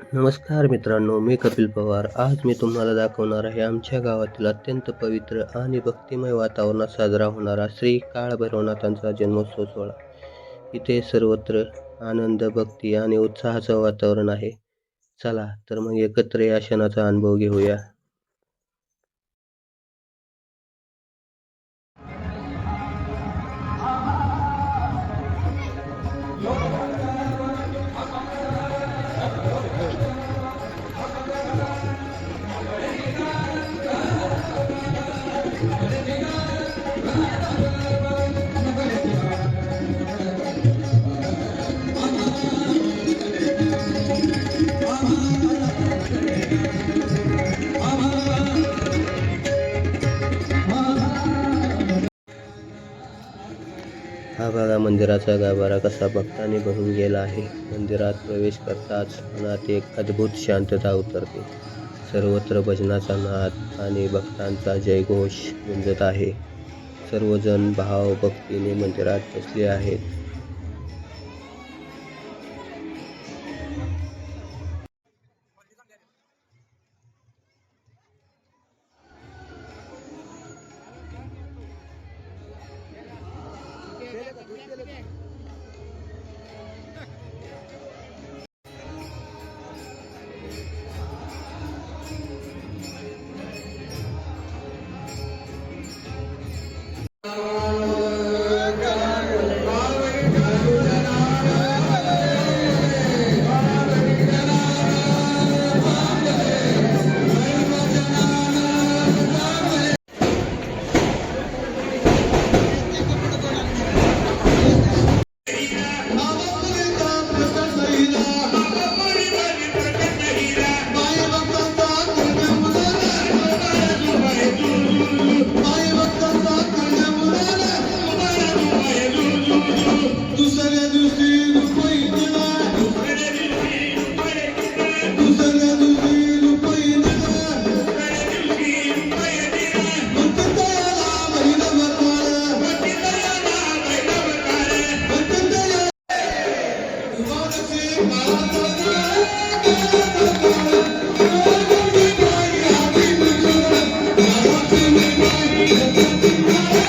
नमस्कार मित्रांनो मी कपिल पवार. आज मी तुम्हाला दाखवणार आहे आमच्या गावातील अत्यंत पवित्र आणि भक्तिमय वातावरणात साजरा होणारा श्री काळभैरवनाथांचा जन्मोत्सव सोहळा. इथे सर्वत्र आनंद भक्ती आणि उत्साहाचं वातावरण आहे. चला तर मग एकत्र या क्षणाचा अनुभव घेऊया. हा हा भागा मंदिराचा गाभारा कसा भक्तांनी भरून गेला आहे. मंदिरात प्रवेश करताच मनात एक अद्भुत शांतता उतरते. सर्वत्र भजनाचा नाद आणि भक्तांचा जयघोष गुंजत आहे. सर्वजण भाव भक्तीने मंदिरात बसले आहेत. Look at. Thank you.